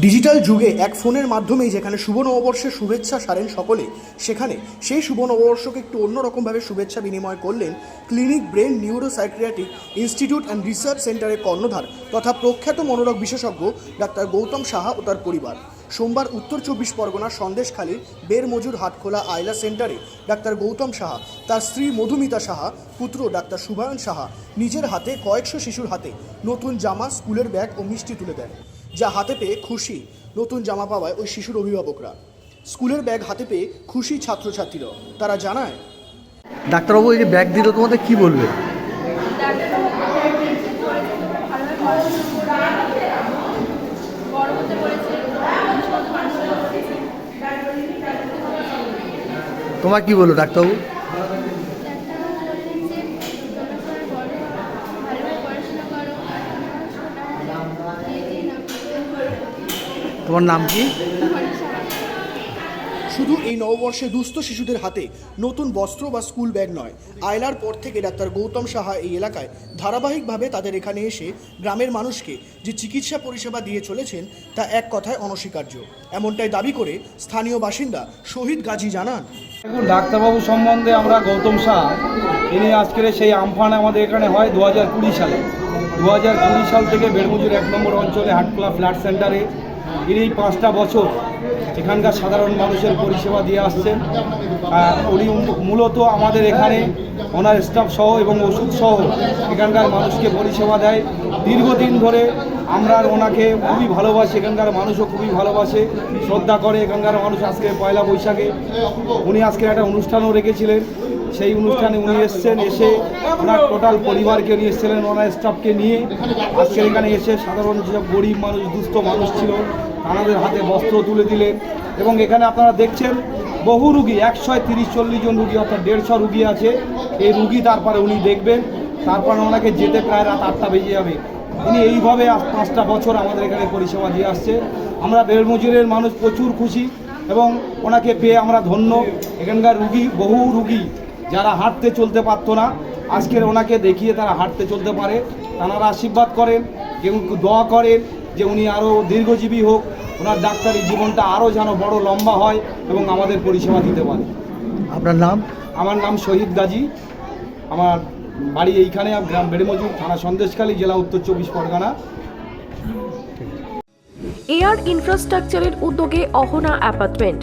Digital যুগে এক ফোনের মাধ্যমেই যেখানে শুভ নববর্ষের শুভেচ্ছা সারেন সকলে, সেখানে সেই শুভ নববর্ষকে একটু অন্যরকমভাবে শুভেচ্ছা বিনিময় করলেন clinic brain neuropsychiatric institute and research সেন্টারের কর্ণধার তথা প্রখ্যাত মনোরোগ বিশেষজ্ঞ ডাক্তার গৌতম সাহা ও তার পরিবার। সোমবার উত্তর চব্বিশ পরগনার সন্দেশখালীর বেরমজুর হাটখোলা আয়লা সেন্টারে ডাক্তার গৌতম সাহা, তার স্ত্রী মধুমিতা সাহা, পুত্র ডাক্তার শুভায়ন সাহা নিজের হাতে কয়েকশো শিশুর হাতে নতুন জামা, স্কুলের ব্যাগ ও মিষ্টি তুলে দেন। যা হাতে পেয়ে খুশি নতুন জামা পাওয়ায় ওই শিশুর অভিভাবকরা। স্কুলের ব্যাগ হাতে পেয়ে খুশি ছাত্রছাত্রীরাও তারা জানায়, ডাক্তারবাবু, এই যে ব্যাগ দিল, তোমাদের কি বলবে? তোমার কি বলল ডাক্তারবাবু? তোমার নাম কি? শুধু এই নববর্ষে দুস্থ শিশুদের হাতে নতুন বস্ত্র বা স্কুল ব্যাগ নয় আয়লার পর থেকে ডাক্তার গৌতম সাহা এই এলাকায় ধারাবাহিকভাবে তাদের এখানে এসে গ্রামের মানুষকে যে চিকিৎসা পরিষেবা দিয়ে চলেছেন তা এক কথায় অনস্বীকার্য। এমনটাই দাবি করে স্থানীয় বাসিন্দা শহীদ গাজী জানান। দেখুন ডাক্তারবাবু সম্বন্ধে আমরা গৌতম শাহ ইনি আজকের সেই আমফান আমাদের এখানে হয় দু কুড়ি সালে। দু হাজার কুড়ি সাল থেকে বেড়মুজুর এক নম্বর অঞ্চলে হাটখোলা ফ্ল্যাট সেন্টারে ইনি এই পাঁচটা বছর এখানকার সাধারণ মানুষের পরিষেবা দিয়ে আসছেন। উনি মূলত আমাদের এখানে ওনার স্টাফ সহ এবং ওষুধ সহ এখানকার মানুষকে পরিষেবা দেয়। দীর্ঘদিন ধরে আমরা ওনাকে খুবই ভালোবাসি, এখানকার মানুষও খুবই ভালোবাসে, শ্রদ্ধা করে এখানকার মানুষ আজকে পয়লা বৈশাখে। উনি আজকে একটা অনুষ্ঠানও রেখেছিলেন। সেই অনুষ্ঠানে উনি এসছেন, এসে ওনার টোটাল পরিবারকে নিয়ে এসেছিলেন, ওনার স্টাফকে নিয়ে। আজকে এখানে এসে সাধারণ যেসব গরিব মানুষ, দুস্থ মানুষ ছিল, তাদের হাতে বস্ত্র তুলে দিলেন। এবং এখানে আপনারা দেখছেন, বহু রুগী, একশো তিরিশ, চল্লিশ জন রুগী, অর্থাৎ দেড়শো রুগী আছে। এই রুগী তারপরে উনি দেখবেন, তারপরে ওনাকে যেতে প্রায় রাত আটটা বেজে যাবে। তিনি এইভাবে পাঁচটা বছর আমাদের এখানে পরিষেবা দিয়ে আসছে। আমরা বেড়মজুরের মানুষ প্রচুর খুশি এবং ওনাকে পেয়ে আমরা ধন্য। এখানকার রুগী, বহু রুগী যারা হাঁটতে চলতে পারতো না আজকের ওনাকে দেখিয়ে তারা হাঁটতে চলতে পারে। তারা আশীর্বাদ করেন এবং দোয়া করেন যে উনি আরও দীর্ঘজীবী হোক ওনার ডাক্তারি জীবনটা আরও যেন বড় লম্বা হয় এবং আমাদের পরিষেবা দিতে পারে। আপনার নাম? আমার নাম শহীদ গাজী। আমার বাড়ি এইখানে গ্রাম বেড়েমজুর থানা সন্দেশখালী জেলা উত্তর চব্বিশ পরগনা। এয়ার ইনফ্রাস্ট্রাকচারের উদ্যোগে অহনা অ্যাপার্টমেন্ট।